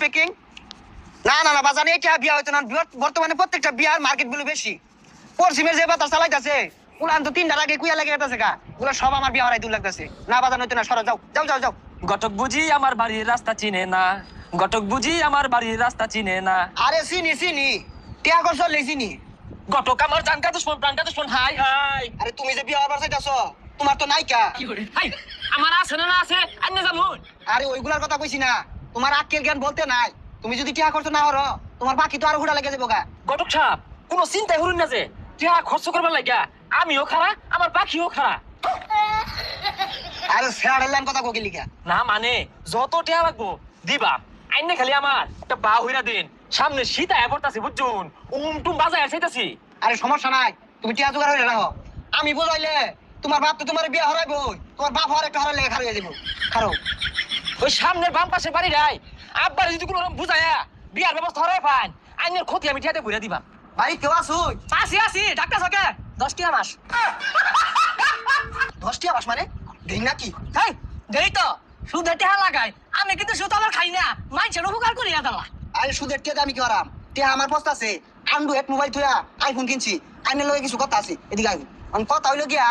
Speaking না না না বাজানে এটা বিয়া হইতো না। বর্তমানে প্রত্যেকটা বিয়ার মার্কেটগুলো বেশি। পশ্চিমের যে বাতাস চালাইতাছে উলান তো তিনটার আগে কুইয়া লেগে গেছে গা। ওগুলো সব আমার বিয়া হারাই দূর লাগতেছে। না বাজানো হইতো না সরো যাও যাও যাও যাও। গটক বুঝি আমার বাড়ির রাস্তা চিনে না। গটক বুঝি আমার বাড়ির রাস্তা চিনে না। আরে চিনি চিনি। টিয়া কর চলে চিনি। গটক আমার জানকা দুশ্মন প্রাণকা দুশ্মন হাই হাই। আরে তুমি যে বিয়া হবার চাইতাছ তোমার তো নাইকা হাই আমার আছে না আছে আন্য জানুন আরে ওইগুলার কথা কইছি না। তোমার আক্কেল জ্ঞান বলতে নাই। তুমি যদি টিয়া খরচ না হরো তোমার বাকি তো আরও হুড়া লেগে যাব গা। গটক সাপ কোনো চিন্তাই হরুন না যে টিয়া খরচ করবার লাগিয়া আমিও খারা আমার পাখিও খারা আরে স্যার এলাম কথা কোকি লিখা? না মানে যত টিয়া লাগবো দিবা। আইনে খালি আমার একটা বা হইরা দিন। সামনে শীত আয়া পড়তাছে বুঝছুন? উম টুম বাজায় চাইতাছি আরে সমস্যা নাই তুমি টিয়া জোগাড় হয়ে রাখো। আমি বোঝাইলে তোমার বাপ তো তোমার বিয়ে হরাইবো তোমার বাপ হওয়ার একটা হরাই লেগে খারাপ যাব খারো ওই সামনের বাম পাশে বাড়ি রাই আব্বার যদি কোনো রকম বুঝায়া বিয়ার ব্যবস্থা হরাই পান। আইনের ক্ষতি আমি টিয়াতে ঘুরে দিবা ভাই কেউ আসুই আসি আসি ডাক্তার সকে দশ টিয়া মাস। দশ টিয়া মানে? দিন নাকি? হেই দেই তো। সুদের টিয়া লাগাই আমি কিন্তু সুদ আবার খাই না। মানুষের উপকার করি না দালা আরে সুদের টিয়াতে আমি কি করাম টিয়া আমার পস্তা আছে। আন্ডু এক মোবাইল থুয়া আইফোন কিনছি। আইনের লগে কিছু কথা আছে। এদিকে আমি কথা হইল গিয়া